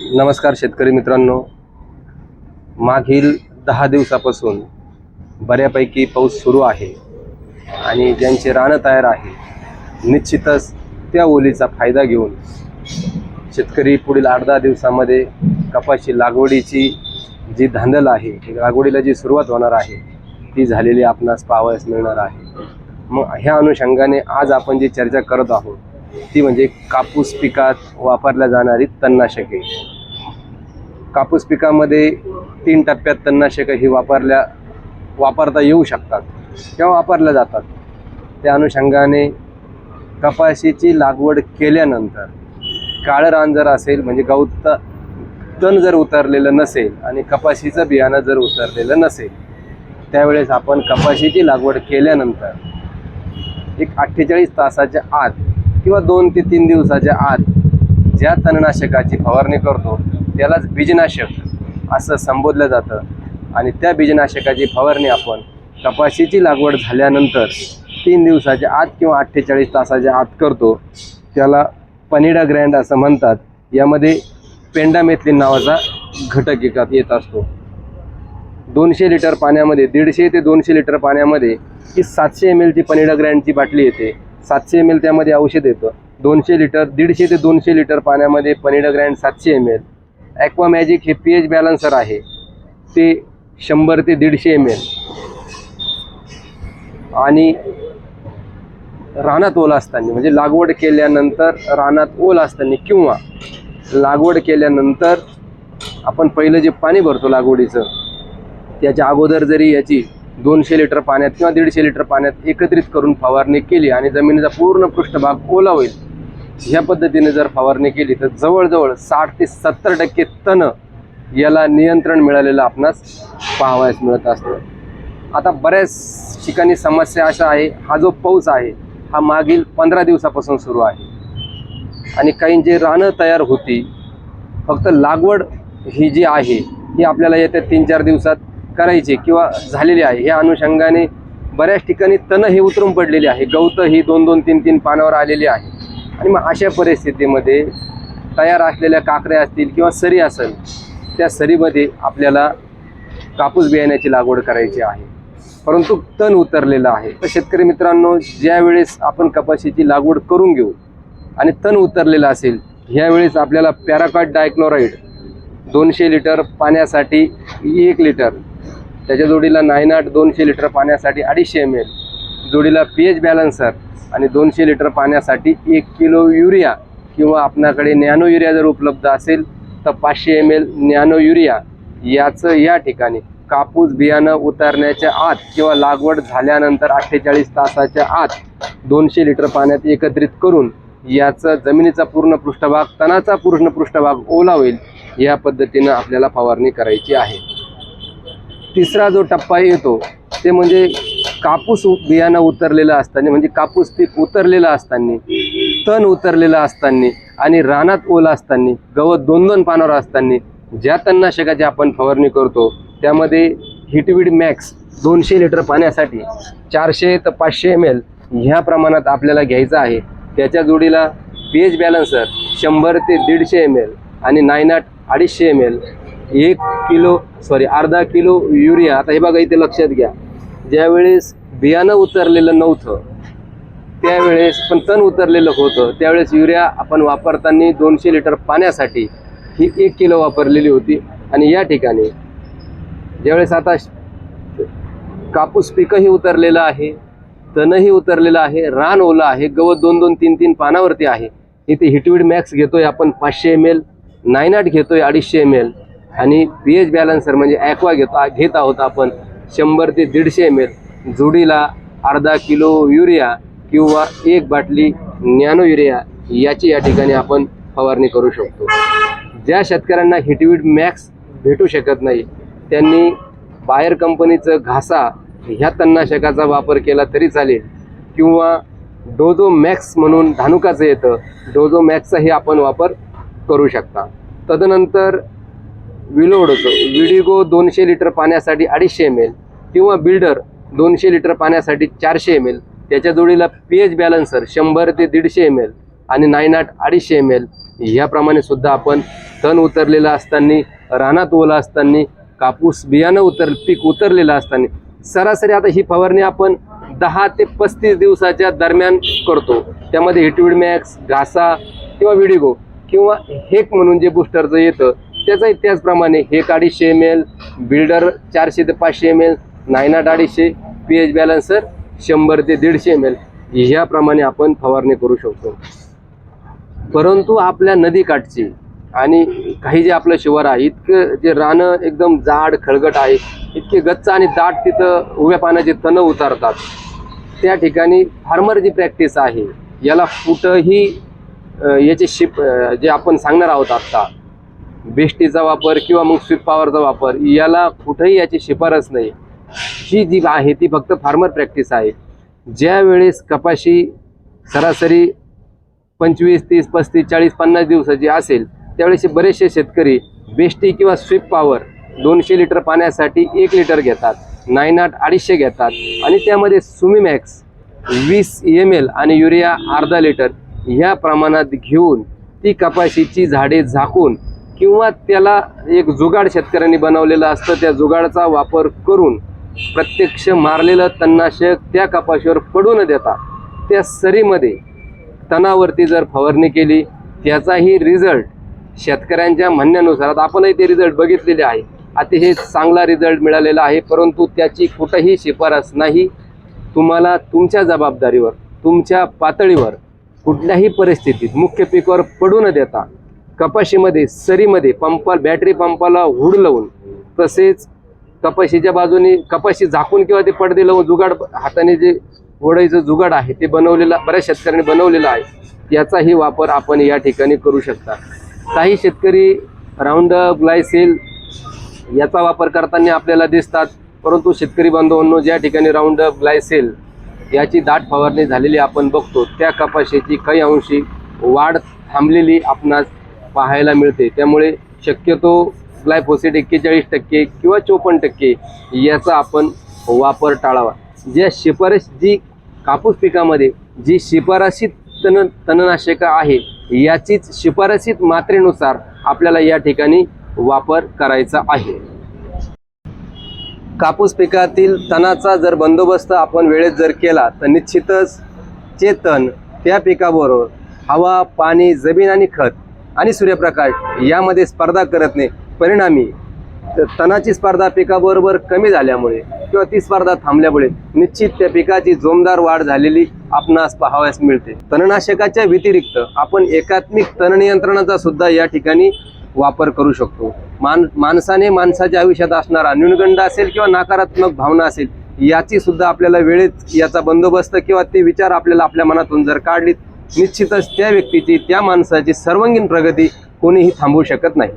नमस्कार शेतकरी मित्रांनो. मागील दहा दिवसापासून बऱ्यापैकी पाऊस सुरू आहे आणि ज्यांचे रानं तयार आहे निश्चितच त्या ओलीचा फायदा घेऊन शेतकरी पुढील आठ दहा दिवसामध्ये कपाशी लागवडीची जी धांदल आहे लागवडीला जी सुरुवात होणार आहे ती झालेली आपणास पाहावयास मिळणार आहे. मग ह्या अनुषंगाने आज आपण जी चर्चा करत आहोत ती म्हणजे कापूस पिकात वापरल्या जाणारी तणनाशके कापूस पिकामध्ये तीन टप्प्यात तणनाशकं ही वापरल्या वापरता येऊ शकतात किंवा वापरल्या जातात. त्या अनुषंगाने कपाशीची लागवड केल्यानंतर काळं रान जर असेल म्हणजे गवत तण जर उतरलेलं नसेल आणि कपाशीचं बियाणं जर उतरलेलं नसेल त्यावेळेस आपण कपाशीची लागवड केल्यानंतर एक अठ्ठेचाळीस तासाच्या आत किंवा दोन ते तीन दिवसाच्या आत ज्या तणनाशकाची फवारणी करतो त्यालाच बीजनाशक असं संबोधलं जातं. आणि त्या बीजनाशकाची फवारणी आपण कपाशीची लागवड झाल्यानंतर तीन दिवसाच्या आत किंवा अठ्ठेचाळीस तासाच्या आत करतो. त्याला पनिडा ग्रँड असं म्हणतात. यामध्ये पेंडामेथलिन नावाचा घटक एकात येत असतो. दोनशे लिटर पाण्यामध्ये दीडशे ते दोनशे लिटर पाण्यामध्ये ही सातशे एम एलची पनिडा ग्रँडची बाटली येते. सातशे एम एल त्यामध्ये औषध येतं. दोनशे लिटर दीडशे ते दोनशे लिटर पाण्यामध्ये पनिडा ग्रँड सातशे एम एल ॲक्वा मॅजिक हे पी एच बॅलन्सर आहे. ते शंभर ते दीडशे एम एल आणि रानात ओल असताना म्हणजे लागवड केल्यानंतर रानात ओल असताना किंवा लागवड केल्यानंतर आपण पहिलं जे पाणी भरतो लागवडीचं त्याच्या अगोदर जरी याची दोनशे लिटर पाण्यात किंवा दीडशे लिटर पाण्यात एकत्रित करून फवारणी केली आणि जमिनीचा पूर्ण पृष्ठभाग ओला होईल. ह्या पद्धतीने जर फवारणी केली तर जवळजवळ साठ ते सत्तर टक्के तण याला नियंत्रण मिळालेलं आपणास पाहावयास मिळत असतं. आता बऱ्याच ठिकाणी समस्या अशा आहे हा जो पाऊस आहे हा मागील पंधरा दिवसापासून सुरू आहे. आणि काहींची रानं तयार होती फक्त लागवड ही जी आहे ही आपल्याला येत्या तीन चार दिवसात करायचे किंवा झालेले आहे या अनुषंगाने बऱ्याच ठिकाणी तण हे उतरून पडलेले आहे. गवतं ही दोन दोन तीन तीन पानावर आलेली आहे. आणि मग अशा परिस्थितीमध्ये तयार असलेल्या काकऱ्या असतील किंवा सरी असेल त्या सरीमध्ये आपल्याला कापूस बियाण्याची लागवड करायची आहे. परंतु तण उतरलेलं आहे. तर शेतकरी मित्रांनो ज्यावेळेस आपण कपाशीची लागवड करून घेऊ आणि तण उतरलेलं असेल ह्यावेळेस आपल्याला पॅराकॉट डायक्लोराईड दोनशे लिटर पाण्यासाठी एक लिटर त्याच्या जोडीला नायनाट दोनशे लिटर पाण्यासाठी अडीचशे एम एल जोडीला पी एच बॅलन्सर आणि दोनशे लिटर पाण्यासाठी एक किलो युरिया किंवा आपणाकडे नॅनो युरिया जर उपलब्ध असेल तर पाचशे एम एल नॅनो युरिया याचं या ठिकाणी कापूस बियाणं उतरण्याच्या आत किंवा लागवड झाल्यानंतर अठ्ठेचाळीस तासाच्या आत दोनशे लिटर पाण्यात एकत्रित करून याचं जमिनीचा पूर्ण पृष्ठभाग तणाचा पूर्ण पृष्ठभाग ओला होईल या पद्धतीनं आपल्याला फवारणी करायची आहे. तिसरा जो टप्पा येतो ते म्हणजे कापूस उ- बियाणं उतरलेलं असताना म्हणजे कापूस पीक उतरलेलं असताना तण उतरलेलं असताना आणि रानात ओला असताना गवत दोन दोन पानावर असताना ज्या तणनाशकाची आपण फवारणी करतो त्यामध्ये हिटविड मॅक्स दोनशे लिटर पाण्यासाठी चारशे ते पाचशे एम एल ह्या प्रमाणात आपल्याला घ्यायचं आहे. त्याच्या जोडीला पी एच बॅलन्सर शंभर ते दीडशे एम एल आणि नायनाट अडीचशे एम एल एक किलो सॉरी अर्धा किलो युरिया. आता हे बघा इथे लक्षात घ्या. ज्यावेळेस बियाणं उतरलेलं नव्हतं त्यावेळेस पण तण उतरलेलं होतं. त्यावेळेस युरिया आपण वापरताना दोनशे लिटर पाण्यासाठी ही एक किलो वापरलेली होती. आणि या ठिकाणी ज्यावेळेस आता कापूस पिकंही उतरलेलं आहे तणही उतरलेलं आहे रान ओलं आहे गवत दोन दोन तीन तीन पानावरती आहे. इथे हिटविड मॅक्स घेतोय आपण पाचशे एम एल नायनाट घेतोय अडीचशे एम एल. आणि पी एच बॅलन्सर म्हणजे ॲक्वा घेतो घेत आहोत आपण. शंभर ते दीडशे एम एल जुडीला अर्धा किलो युरिया किंवा एक बाटली नॅनो युरिया याची या ठिकाणी आपण फवारणी करू शकतो. ज्या शेतकऱ्यांना हिटविड मॅक्स भेटू शकत नाही त्यांनी बाहेर कंपनीचं घासा ह्या तणनाशकाचा वापर केला तरी चालेल. किंवा डोझो मॅक्स म्हणून धानुकाचं येतं डोझो मॅक्सचाही आपण वापर करू शकता. तदनंतर विलोड होतो. विडिगो दोनशे लिटर पाण्यासाठी अडीचशे एम एल किंवा बिल्डर दोनशे लिटर पाण्यासाठी चारशे एम एल त्याच्या जोडीला पी एच बॅलन्सर शंभर ते दीडशे एम एल आणि नाईन आठ अडीचशे एम एल ह्याप्रमाणे सुद्धा आपण तण उतरलेलं असताना रानात ओला असताना कापूस बियाणं उतर पीक उतरलेलं असताना सरासरी आता ही फवारणी आपण दहा ते पस्तीस दिवसाच्या दरम्यान करतो. त्यामध्ये हिटविड मॅक्स घासा किंवा विडिगो किंवा हेक म्हणून जे बुस्टरचं येतं त्याचाही त्याचप्रमाणे हेक अडीचशे एम एल बिल्डर चारशे ते पाचशे एम एल नायनाट अडीचशे पी एच बॅलन्सर शंभर ते दीडशे एम एल ह्याप्रमाणे आपण फवारणी करू शकतो. परंतु आपल्या नदीकाठची आणि काही जे आपलं शिवार आहे इतकं जे रानं एकदम जाड खळगट आहे इतके गच्च आणि दाट तिथं उभ्या पाण्याचे तण उतारतात. त्या ठिकाणी फार्मर जी प्रॅक्टिस आहे याला कुठंही याचे शिप जे आपण सांगणार आहोत आत्ता बेष्टीचा वापर किंवा मग स्विप पॉवरचा वापर याला कुठंही याची शिफारस नाही. ही जी आहे ती फक्त फार्मर प्रॅक्टिस आहे. ज्या वेळेस कपाशी सरासरी पंचवीस तीस पस्तीस चाळीस पन्नास दिवसाची असेल त्यावेळेस बरेचसे शेतकरी बेष्टी किंवा स्विप पॉवर दोनशे लिटर पाण्यासाठी एक लिटर घेतात नायनाट अडीचशे घेतात आणि त्यामध्ये सुमीमॅक्स वीस एम एल आणि युरिया अर्धा लिटर ह्या प्रमाणात घेऊन ती कपाशीची झाडे झाकून किंवा त्याला एक जुगाड शेतकऱ्यांनी बनवलेलं असतं त्या जुगाडचा वापर करून प्रत्यक्ष मारलेलं तणनाशक त्या कपाशीवर पडू न देता त्या सरीमध्ये तणावरती जर फवारणी केली त्याचाही रिझल्ट शेतकऱ्यांच्या म्हणण्यानुसार आता आपणही ते रिझल्ट बघितलेले आहे. अतिशय चांगला रिझल्ट मिळालेला आहे परंतु त्याची कुठंही शिफारस नाही. तुम्हाला तुमच्या जबाबदारीवर तुमच्या पातळीवर कुठल्याही परिस्थितीत मुख्य पिकावर पडू न देता कपाशीमध्ये सरीमध्ये पंपा बॅटरी पंपाला हुड लावून तसेच कपाशीच्या बाजूने कपाशी झाकून किंवा ते पडदे लावून जुगाड हाताने जे ओढायचं जुगाड आहे ते बनवलेलं बऱ्याच शेतकऱ्यांनी बनवलेलं आहे याचाही वापर आपण या ठिकाणी करू शकता. काही शेतकरी राऊंड ग्लायसेल याचा वापर करताना आपल्याला दिसतात परंतु शेतकरी बांधवांनो ज्या ठिकाणी राऊंड ग्लायसेल याची दाट फवारणी झालेली आपण बघतो त्या कपाशीची काही अंशी वाढ थांबलेली आपणास पाहायला मिळते. त्यामुळे शक्यतो ग्लायफोसेट एक्केचाळीस टक्के किंवा चोपन्न टक्के याचा आपण वापर टाळावा. ज्या शिफारस जी कापूस पिकामध्ये जी शिफारशीत तण तणनाशकं आहे याचीच शिफारशीत मात्रेनुसार आपल्याला या ठिकाणी वापर करायचा आहे. कापूस पिकातील तणाचा जर बंदोबस्त आपण वेळेत जर केला तर निश्चितच चेतन तण त्या पिकाबरोबर हवा पाणी जमीन आणि खत आणि सूर्यप्रकाश यामध्ये स्पर्धा करत नाही. परिणामी तणाची स्पर्धा पिकाबरोबर कमी झाल्यामुळे किंवा ती स्पर्धा थांबल्यामुळे निश्चित त्या पिकाची जोमदार वाढ झालेली आपणास पाहावयास मिळते. तणनाशकाच्या व्यतिरिक्त आपण एकात्मिक तण नियंत्रणाचा सुद्धा या ठिकाणी वापर करू शकतो. मान माणसाने माणसाच्या आयुष्यात असणारा न्यूनगंड असेल किंवा नकारात्मक भावना असेल याची सुद्धा आपल्याला वेळेत याचा बंदोबस्त किंवा ते विचार आपल्याला आपल्या मनातून जर काढलीत निश्चितच त्या व्यक्तीची त्या माणसाची सर्वांगीण प्रगती कोणीही थांबवू शकत नाही.